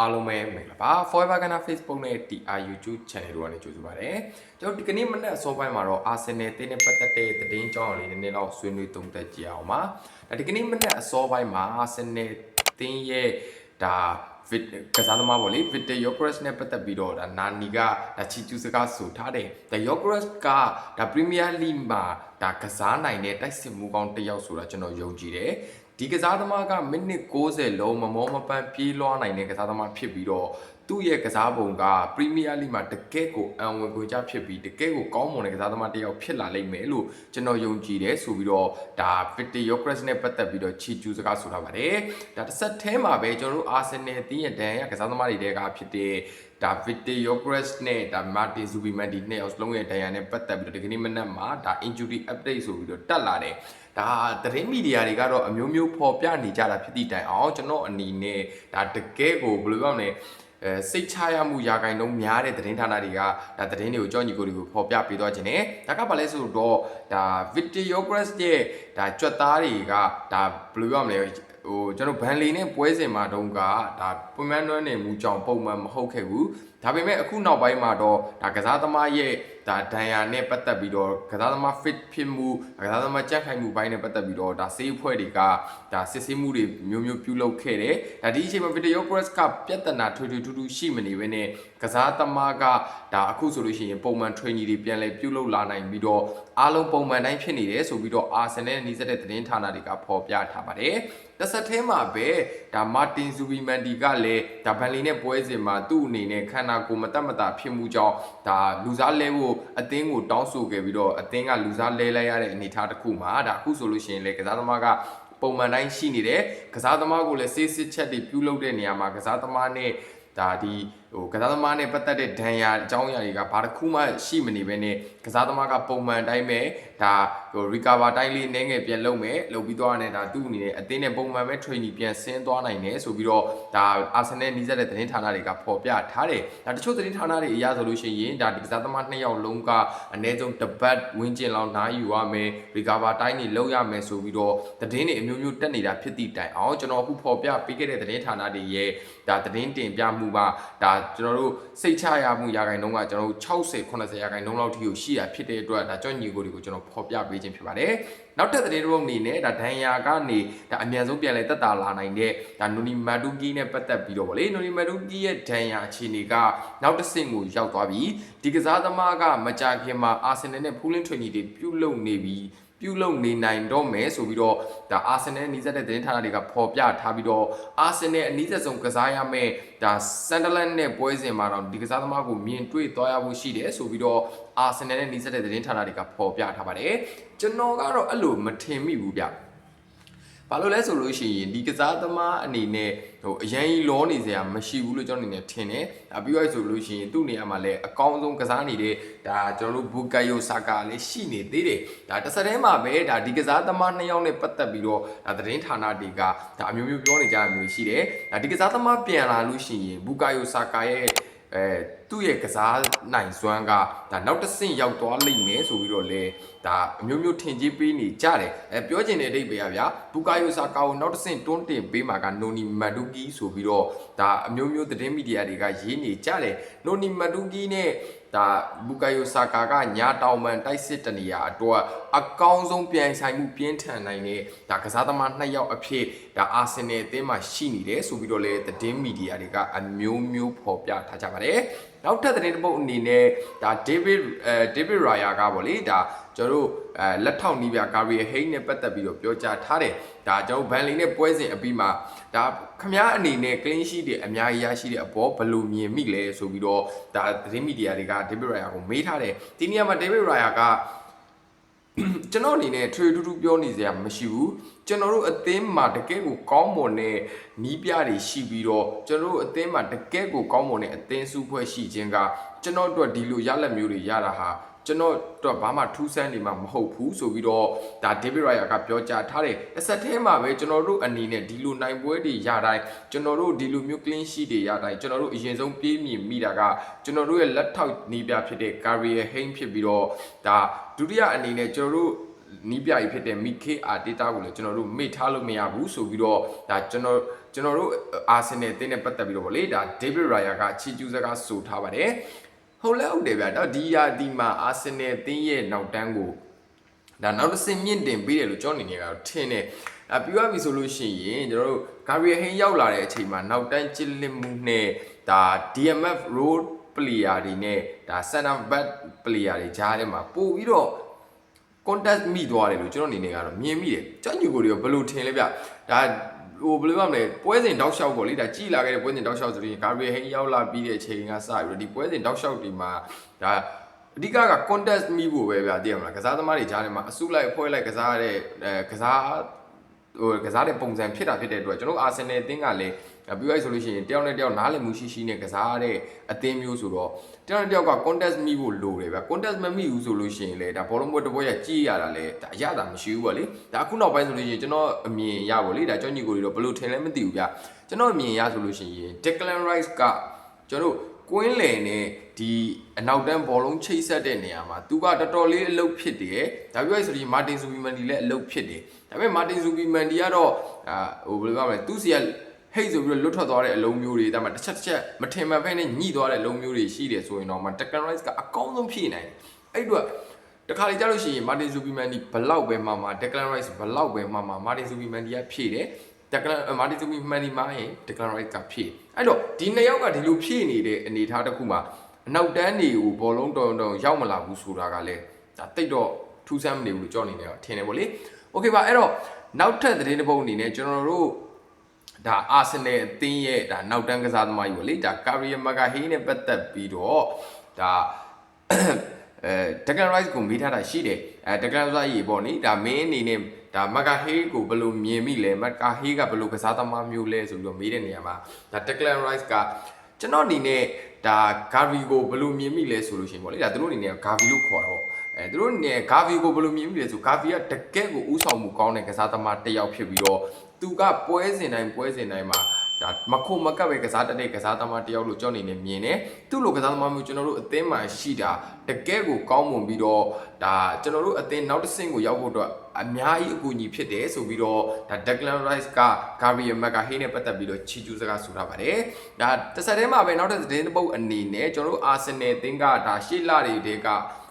အားလုံးပဲမင်္ဂလာပါ Forever Ghana Facebook နဲ့ TR YouTube Channel တို့ကနေကြိုဆိုပါရစေ။ကျွန်တော်ဒီကနေ့မနက်အစောပိုင်းမှာတော့ Arsenal တင်းနဲ့ပတ်သက်တဲ့သတင်းကြောင်းလေးနည်းနည်းတော့ဆွေးနွေးသုံးသပ်ကြည့်အောင်ပါ။ဒါဒီကနေ့မနက်အစောပိုင်းမှာ Arsenal တင်းရဲ့ဒါ Vit ကစားသမားပေါ့လေ Victor Yokres နဲ့ပတ်သက်ပြီးတော့ဒါနာနီကဒါချီကျူစကားဆိုထားတယ်။ဒါ Yokres ကဒါ Premier League မှာဒါကစားနိုင်တဲ့တိုက်စစ်မှုကောင်းတစ်ယောက်ဆိုတာကျွန်တော်ယုံကြည်တယ်။ ဒီကစားသမားကမိနစ်60လုံးမမောမပန်းပြေးလွှားနိုင်တဲ့ကစားသမားဖြစ်ပြီးတော့သူ့ရဲ့ကစားပုံကပရီးမီးယားလိမှာတကယ့်ကိုအံဝင်ခွင့်ကြဖြစ်ပြီးတကယ့်ကိုကောင်းမွန်တဲ့ကစားသမားတစ်ယောက်ဖြစ်လာလိမ့်မယ်လို့ကျွန်တော်ယုံကြည်တယ်ဆိုပြီးတော့ဒါ Victor Yokres နဲ့ပတ်သက်ပြီးတော့ချီကျူးစကားဆိုထားပါတယ်ဒါတစ်ဆက်ထဲမှာပဲကျွန်တော်တို့ Arsenal တင်းရဲ့ဒန်ရကစားသမားတွေတဲကဖြစ်တဲ့ဒါ Victor Yokres နဲ့ဒါ Martin Zubimendi နှစ်ယောက်စလုံးရဲ့ဒန်ရနဲ့ပတ်သက်ပြီးတော့ဒီကနေ့မနက်မှာဒါ injury update ဆိုပြီးတော့တက်လာတယ် ဒါသတင်းမီဒီယာတွေကတော့အမျိုးမျိုးဖော်ပြနေကြတာဖြစ်သည့်တိုင်အောင်ကျွန်တော်အနေနဲ့ဒါတကယ်ကိုဘယ်လိုပြောမလဲအဲစိတ်ချရမှုရာဂိုင်နှုန်းများတဲ့သတင်းဌာနတွေကဒါသတင်းတွေကိုကြောညီကိုတွေကိုဖော်ပြပေးသွားခြင်းနဲ့ဒါကဘာလဲဆိုတော့ဒါ Victor Yokres ရဲ့ဒါကြွက်သားတွေကဒါဘယ်လိုပြောမလဲဟိုကျွန်တော်ဗန်လီနဲ့ပွဲစဉ်မှာတုန်းကဒါပုံမှန်တွန်းနေမှုကြောင့်ပုံမှန်မဟုတ်ခဲ့ဘူး ဒါပေမဲ့အခုနောက်ပိုင်းမှာတော့ဒါကစားသမားရဲ့ဒါဒဏ်ရာနဲ့ပတ်သက်ပြီးတော့ကစားသမား fit ဖြစ်မှုကစားသမားကြက်ခိုင်မှုဘိုင်းနဲ့ပတ်သက်ပြီးတော့ဒါစေးအဖွဲ့တွေကဒါစစ်ဆေးမှုတွေမျိုးမျိုးပြုလုပ်ခဲ့တယ်ဒါဒီအချိန်မှာ Video Press ကပြဿနာထွေထွေထူးထူးရှိမနေဘဲနဲ့ကစားသမားကဒါအခုဆိုလို့ရှိရင်ပုံမှန် training တွေပြန်လည်ပြုလုပ်လာနိုင်ပြီးတော့အားလုံးပုံမှန်တိုင်းဖြစ်နေတယ်ဆိုပြီးတော့ Arsenal နဲ့နှီးစပ်တဲ့သတင်းဌာနတွေကဖော်ပြထားပါတယ်တစ်ဆက်ထဲမှာပဲဒါမာတင်ဇူဘီမန်ဒီကလည်းဒါဗန်လီနဲ့ပွဲစဉ်မှာသူ့အနေနဲ့ခန္ဓာကိုယ်မတတ်မတာဖြစ်မှုကြောင့်ဒါလူစားလဲဖို့အသင်းကိုတောင်းဆိုခဲ့ပြီးတော့အသင်းကလူစားလဲလိုက်ရတဲ့အနေအထားတစ်ခုမှာဒါအခုဆိုလို့ရှိရင်လေကစားသမားကပုံမှန်တိုင်းရှိနေတယ်ကစားသမားကိုလည်းစေးစစ်ချက်တွေပြုလုပ်တဲ့နေရာမှာကစားသမားနဲ့ဒါဒီ ဟိုကစားသမားနဲ့ပတ်သက်တဲ့ဒဏ်ရာအကြောင်းအရာတွေကဘာတစ်ခုမှရှိမနေဘဲနဲ့ကစားသမားကပုံမှန်တိုင်းပဲဒါဟို recover တိုင်းလေးနည်းငယ်ပြန်လုပ်မယ်လုပ်ပြီးသွားတယ်ဒါသူ့အနေနဲ့အသင်းနဲ့ပုံမှန်ပဲ training ပြန်ဆင်းသွားနိုင်တယ်ဆိုပြီးတော့ဒါ Arsenal နီးစပ်တဲ့သတင်းဌာနတွေကဖော်ပြထားတယ်ဒါတချို့သတင်းဌာနတွေအရဆိုလို့ရှိရင်ဒါဒီကစားသမားနှစ်ယောက်လုံးကအနည်းဆုံးတပတ်ဝင်းကျင်လောက်နားယူရမယ် recover တိုင်းတွေလုပ်ရမယ်ဆိုပြီးတော့သတင်းတွေအမျိုးမျိုးတက်နေတာဖြစ်သည့်တိုင်အောင်ကျွန်တော်အခုဖော်ပြပေးခဲ့တဲ့သတင်းဌာနတွေရဲ့ဒါသတင်းတင်ပြမှုပါဒါကျွန်တော်တို့စိတ်ချရမှုရာခိုင်နှုန်းကကျွန်တော်တို့60 80ရာခိုင်နှုန်းလောက်ထိကိုရှိတာဖြစ်တဲ့အတွက်ဒါကြောင့်ညီကိုတွေကိုကျွန်တော်ဖော်ပြပေးခြင်းဖြစ်ပါတယ်နောက်ထပ်သတင်းတစ်ပုဒ်အနေနဲ့ဒါဒန်ယာကနေဒါအမြန်ဆုံးပြန်လဲတက်တာလာနိုင်တဲ့ဒါနိုနီမာဒူကီနဲ့ပတ်သက်ပြီးတော့ဗောလေနိုနီမာဒူကီရဲ့ဒန်ယာအခြေအနေကနောက်တစ်ဆင့်ကိုရောက်သွားပြီဒီကစားသမားကမကြခင်မှာအာဆင်နယ်နဲ့ဖူးလင်းထွင်ကြီးတွေပြုတ်လုံနေပြီး ပြုလုပ်နေနိုင်တော့မယ်ဆိုပြီးတော့ဒါအာဆင်နယ်အနီးစပ်တဲ့သတင်းဌာနတွေကဖော်ပြထားပြီးတော့အာဆင်နယ်အနီးစပ်ဆုံးကစားရမယ့်ဒါဆန်ဒလန်နဲ့ပွဲစဉ်မှာတော့ဒီကစားသမားကိုမြင်တွေ့သွားရဖို့ရှိတယ်ဆိုပြီးတော့အာဆင်နယ်နဲ့အနီးစပ်တဲ့သတင်းဌာနတွေကဖော်ပြထားပါတယ်ကျွန်တော်ကတော့အဲ့လိုမထင်မိဘူးဗျ ဘာလို့လဲဆိုလို့ရှိရင်ဒီကစားသမားအနေနဲ့ဟိုအရင်ကြီးလောနေစရာမရှိဘူးလို့ကျွန်တော်အနေနဲ့ထင်တယ်။ဒါပြီးတော့ဆိုလို့ရှိရင်သူ့နေရာမှာလည်းအကောင်းဆုံးကစားနေတဲ့ဒါကျွန်တော်တို့ဘူကာယိုဆာကာလည်းရှိနေသေးတယ်။ဒါတစ်စက်တည်းမှာပဲဒါဒီကစားသမားနှစ်ယောက်နဲ့ပတ်သက်ပြီးတော့ဒါသတင်းဌာနတွေကဒါအမျိုးမျိုးပြောနေကြတာမျိုးရှိတယ်။ဒါဒီကစားသမားပြန်လာလို့ရှိရင်ဘူကာယိုဆာကာရဲ့ အဲသူ့ရဲ့ကစားနိုင်စွမ်းကဒါနောက်တစ်ဆင့်ရောက်သွားလိမ့်မယ်ဆိုပြီးတော့လေဒါအမျိုးမျိုးထင်ကြီးပေးနေကြတယ်အဲပြောချင်တဲ့အဓိပ္ပာယ်ကဗျာဘူကာယိုဆာကာကိုနောက်တစ်ဆင့်တွန်းတင်ပေးမှာကနိုနီမတ်ဒူကီဆိုပြီးတော့ဒါအမျိုးမျိုးသတင်းမီဒီယာတွေကရေးနေကြတယ်နိုနီမတ်ဒူကီနဲ့ ဒါဘူကာယိုဆာကာကညာတောင်ပန်တိုက်စစ်တနေရာအတွက်အကောင်းဆုံးပြန်ဆိုင်မှုပြင်းထန်နိုင်တဲ့ဒါကစားသမားနှစ်ယောက်အဖြစ်ဒါအာဆင်နယ်အသင်းမှာရှိနေတယ်ဆိုပြီးတော့လေသတင်းမီဒီယာတွေကအမျိုးမျိုးဖော်ပြထားကြပါတယ်နောက်ထပ်သတင်းတစ်ပုဒ်အနေနဲ့ဒါ David အဲ David Raya ကပေါ့လေဒါ ကျွန်တော်တို့အဲလက်ထောက်နီးပြ Gary Hay နဲ့ပတ်သက်ပြီးတော့ပြောကြားထားတယ်ဒါကျွန်တော်ဗန်လီနဲ့ပွဲစဉ်အပြီးမှာဒါခမားအနေနဲ့ clean sheet တွေအများကြီးရရှိတဲ့အပေါ်ဘယ်လိုမြင်မိလဲဆိုပြီးတော့ဒါသတင်းမီဒီယာတွေက David Raya ကိုမေးထားတယ်ဒီနေရာမှာ David Raya ကကျွန်တော်အနေနဲ့ထွေထူးထူးပြောနေစရာမရှိဘူးကျွန်တော်တို့အသင်းမှာတကယ့်ကိုကောင်းမွန်တဲ့နီးပြတွေရှိပြီးတော့ကျွန်တော်တို့အသင်းမှာတကယ့်ကိုကောင်းမွန်တဲ့အသင်းစုဖွဲ့ရှိခြင်းကကျွန်တော်တို့ဒီလိုရလက်မျိုးတွေရတာဟာ ကျွန်တော်တော့ဘာမှထူးဆန်းနေမှာမဟုတ်ဘူးဆိုပြီးတော့ဒါ David Raya ကပြောကြားထားတယ်အဆက်ထဲမှာပဲကျွန်တော်တို့အနေနဲ့ဒီလိုနိုင်ပွဲတွေရတိုင်းကျွန်တော်တို့ဒီလိုမျိုး clean sheet တွေရတိုင်းကျွန်တော်တို့အရင်ဆုံးပြေးမြင်မိတာကကျွန်တော်တို့ရဲ့လက်ထောက်နီးပြဖြစ်တဲ့ Career Hain ဖြစ်ပြီးတော့ဒါဒုတိယအနေနဲ့ကျွန်တော်တို့နီးပြကြီးဖြစ်တဲ့ Mike Arteta ကိုလည်းကျွန်တော်တို့မေ့ထားလို့မရဘူးဆိုပြီးတော့ဒါကျွန်တော်ကျွန်တော်တို့အာဆင်နယ်အသင်းနဲ့ပတ်သက်ပြီးတော့ဗောလေဒါဒေးဗစ်ရာယာကချီကျူးစကားဆိုထားပါတယ် ဟုတ်လဲဟုတ်တယ်ဗျာတော့ဒီယာဒီမှာအာဆင်နယ်အသင်းရဲ့နောက်တန်းကိုဒါနောက်တစ်ဆင့်မြင့်တင်ပေးတယ်လို့ကျွန်တော်အနေနဲ့ကတော့ထင်တယ်အပြရပြီဆိုလို့ရှိရင်ကျွန်တော်တို့ဂါရီယယ်ဟင်းရောက်လာတဲ့အချိန်မှာနောက်တန်းချစ်လစ်မှုနဲ့ဒါ DMF road player တွေနဲ့ဒါ center back player တွေကြားထဲမှာပို့ပြီးတော့ contest မိသွားတယ်လို့ကျွန်တော်အနေနဲ့ကတော့မြင်မိတယ်။ကြောက်ညူကိုတွေကဘယ်လိုထင်လဲဗျ။ဒါ ဟိုဘယ်လိုမှမလဲပွဲစဉ်တောက်လျှောက်ပေါ့လေဒါကြည်လာခဲ့တဲ့ပွဲစဉ်တောက်လျှောက်ဆိုရင်ဂါဘရီဟိန်းရောက်လာပြီးတဲ့အချိန်ကစပြီးတော့ဒီပွဲစဉ်တောက်လျှောက်ဒီမှာဒါအဓိကက contest မိဖို့ပဲဗျာသိရမလားကစားသမားတွေကြားထဲမှာအစုလိုက်အဖွဲလိုက်ကစားရတဲ့အဲကစားဟိုကစားတဲ့ပုံစံဖြစ်တာဖြစ်တဲ့အတွက်ကျွန်တော်အာဆင်နယ်အသင်းကလည်း ပြီးလိုက်ဆိုလို့ရှိရင်တယောက်နဲ့တယောက်နားလည်မှုရှိရှိနဲ့ကစားရတဲ့အသင်းမျိုးဆိုတော့တယောက်နဲ့တယောက်က contest မိဖို့လိုတယ်ဗျ contest မမိဘူးဆိုလို့ရှိရင်လေဒါဘောလုံးပွဲတစ်ပွဲရကြည့်ရတာလေဒါအရသာမရှိဘူးပေါ့လေဒါအခုနောက်ပိုင်းဆိုလို့ရှိရင်ကျွန်တော်အမြင်ရပါလေဒါကြောင့်ညီကိုတွေတော့ဘယ်လိုထင်လဲမသိဘူးဗျကျွန်တော်အမြင်ရဆိုလို့ရှိရင် Declan Rice ကကျွန်တော်ကွင်းလယ်နဲ့ဒီအနောက်တန်းဘောလုံးချိတ်ဆက်တဲ့နေရာမှာသူကတော်တော်လေးအလုပ်ဖြစ်တယ်ဒါပြောရဆိုရင်မာတင်ဆူပီမန်ဒီလည်းအလုပ်ဖြစ်တယ်ဒါပေမဲ့မာတင်ဆူပီမန်ဒီကတော့အာဟိုဘယ်လိုပြောမလဲသူစီက ဟိတ်ဆိုပြီးတော့လွတ်ထွက်သွားတဲ့အလုံးမျိုးတွေဒါမှတစ်ချက်တစ်ချက်မထင်မှန်ပဲနဲ့ညှိသွားတဲ့အလုံးမျိုးတွေရှိတယ်ဆိုရင်တော့မှ Declan Rice ကအကောင်းဆုံးဖြစ်နိုင်တယ်အဲ့တော့တခါလေကြားလို့ရှိရင် Martin Zubimendi ဘလောက်ပဲမှမှာ Declan Rice ဘလောက်ပဲမှမှာ Martin Zubimendi ကဖြည့်တယ် Declan Martin Zubimendi မှာရင် Declan Rice ကဖြည့်အဲ့တော့ဒီနှစ်ယောက်ကဒီလိုဖြည့်နေတဲ့အနေအထားတစ်ခုမှာအနောက်တန်းတွေကိုဘောလုံးတော်တော်ရောက်မလာဘူးဆိုတာကလည်းဒါတိတ်တော့ထူးဆန်းမနေဘူးလို့ကြောက်နေတယ်ထင်တယ်ပေါ့လေ Okay ပါအဲ့တော့နောက်ထပ်သတင်းတစ်ပုဒ်အနေနဲ့ကျွန်တော်တို့ ဒါအာဆင်နယ်အသင်းရဲ့ဒါနောက်တန်းကစားသမားကြီးဗောလေဒါကာရီယမာဂါဟေးနဲ့ပတ်သက်ပြီးတော့ဒါအဲတက်ကလရိုက်ကိုမေးထားတာရှိတယ်အဲတက်ကလရိုက်ရေပေါ့နိဒါမင်းအနေနဲ့ဒါမကာဟေးကိုဘယ်လိုမြင်မိလဲမကာဟေးကဘယ်လိုကစားသမားမျိုးလဲဆိုပြီးတော့မေးတဲ့နေရာမှာဒါတက်ကလရိုက်ကကျွန်တော်အနေနဲ့ဒါဂါဗီကိုဘယ်လိုမြင်မိလဲဆိုလို့ရှိရင်ပေါ့လေဒါသူတို့အနေနဲ့ဂါဗီလို့ခေါ်တော့ အဲသူတို့အနေနဲ့ဂါဗီကိုဘယ်လိုမြင်မိလဲဆိုဂါဗီကတကယ့်ကိုဥဆောင်မှုကောင်းတဲ့ကစားသမားတစ်ယောက်ဖြစ်ပြီးတော့သူကပွဲစဉ်တိုင်းပွဲစဉ်တိုင်းမှာဒါမခုမကပ်ပဲကစားတတ်တဲ့ကစားသမားတယောက်လို့ကြောက်နေနေမြင်တယ်သူ့လိုကစားသမားမျိုးကျွန်တော်တို့အသင်းမှာရှိတာတကယ်ကိုကောင်းမွန်ပြီးတော့ဒါကျွန်တော်တို့အသင်းနောက်တစ်ဆင့်ကိုရောက်ဖို့အတွက်အများကြီးအကူအညီဖြစ်တယ်ဆိုပြီးတော့ဒါ Declan Rice က Gabriel Magalhaes နဲ့ပတ်သက်ပြီးတော့ချီကျူးစကားဆိုထားပါတယ်ဒါတစ်ဆက်တည်းမှာပဲနောက်ထပ်သတင်းတစ်ပုဒ်အနေနဲ့ကျွန်တော်တို့ Arsenal အသင်းကဒါရှေ့လတွေတဲက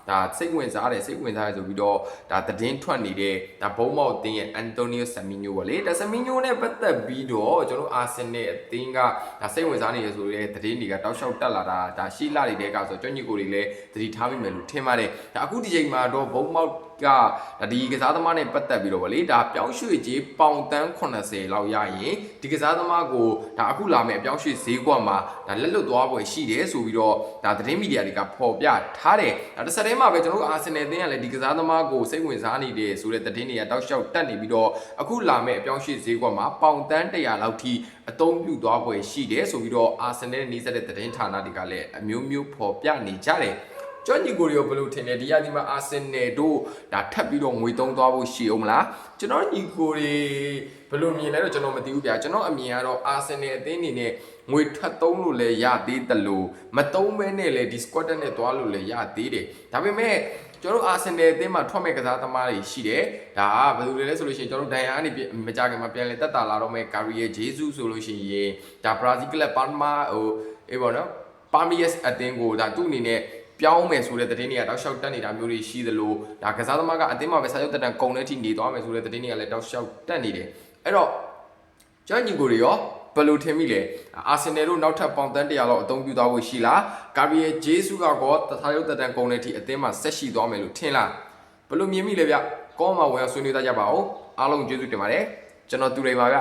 ဒါစိတ်ဝင်စားတယ်စိတ်ဝင်စားတယ်ဆိုပြီးတော့ဒါသတင်းထွက်နေတဲ့ဒါဘုံမောက်အသင်းရဲ့ Antonio Semenyo ပေါ့လေဒါ Semenyo နဲ့ပတ်သက်ပြီးတော့ကျွန်တော် Arsenal အသင်းကဒါစိတ်ဝင်စားနေရဆိုတဲ့သတင်းတွေကတောက်လျှောက်တက်လာတာဒါရှေ့လတွေတဲကဆိုတော့ကျွမ်းညီကိုတွေလည်းသတိထားမိမယ်လို့ထင်ပါတယ်ဒါအခုဒီချိန်မှာတော့ဘုံမောက် ကဒါဒီကစားသမားနဲ့ပတ်သက်ပြီးတော့ဗောလေဒါပြောင်းရွှေ့ကြီးပေါင်တန်း80လောက်ရရင်ဒီကစားသမားကိုဒါအခုလာမယ့်အပြောင်းရွှေ့ဈေးကွက်မှာဒါလက်လွတ်သွားပွဲရှိတယ်ဆိုပြီးတော့ဒါသတင်းမီဒီယာတွေကဖော်ပြထားတယ်ဒါတစ်ဆက်တည်းမှာပဲကျွန်တော်တို့အာဆင်နယ်အသင်းကလည်းဒီကစားသမားကိုစိတ်ဝင်စားနေတယ်ဆိုတဲ့သတင်းတွေကတောက်လျှောက်တက်နေပြီးတော့အခုလာမယ့်အပြောင်းရွှေ့ဈေးကွက်မှာပေါင်တန်း100လောက်ထိအသုံးပြုသွားပွဲရှိတယ်ဆိုပြီးတော့အာဆင်နယ်နီးစပ်တဲ့သတင်းဌာနတွေကလည်းအမျိုးမျိုးဖော်ပြနေကြတယ် ကျွမ်းညီကိုတွေကိုဘယ်လိုထင်လဲဒီရဒီမှာအာဆင်နယ်တို့ဒါထပ်ပြီးတော့ငွေသုံးသွားဖို့ရှိအောင်မလားကျွန်တော်ညီကိုတွေဘယ်လိုမြင်လဲတော့ကျွန်တော်မသိဘူးဗျာကျွန်တော်အမြင်ကတော့အာဆင်နယ်အသင်းအနေနဲ့ငွေထပ်သုံးလို့လည်းရသေးတယ်လို့မသုံးဘဲနဲ့လည်းဒီ squad နဲ့သွားလို့လည်းရသေးတယ်ဒါပေမဲ့ကျွန်တော်အာဆင်နယ်အသင်းမှာထွက်မဲ့ကစားသမားတွေရှိတယ်ဒါကဘယ်လိုလဲလဲဆိုလို့ရှိရင်ကျွန်တော်ဒိုင်ယာကနေမကြခင်မှာပြန်လဲတက်တာလာတော့မဲ့ကာရီယယ်ဂျေဇုဆိုလို့ရှိရင်ဒါဘရာဇီးကလပ်ပါမာဟိုအေးပေါ့နော်ပါမီယက်အသင်းကိုဒါသူ့အနေနဲ့ ပြောင်းမယ်ဆိုတဲ့သတင်းတွေကတောက်လျှောက်တက်နေတာမျိုးတွေရှိသလိုဒါကစားသမားကအသင်းမှာပဲစာရုပ်တက်တန်ကုန်တဲ့အထိနေသွားမယ်ဆိုတဲ့သတင်းတွေကလည်းတောက်လျှောက်တက်နေတယ်အဲ့တော့ကျွမ်းညီကိုတွေရောဘယ်လိုထင်မိလဲအာဆင်နယ်တို့နောက်ထပ်ပေါင်တန်း100လောက်အသုံးပြုသွားဖို့ရှိလားကာဗီယယ်ဂျေဆုကတော့တထားရုပ်တက်တန်ကုန်တဲ့အထိအသင်းမှာဆက်ရှိသွားမယ်လို့ထင်လားဘယ်လိုမြင်မိလဲဗျကောမှာဝင်ဆွေးနွေးသားကြပါဦးအားလုံးကျေးဇူးတင်ပါတယ်ကျွန်တော်သူရိပါဗျ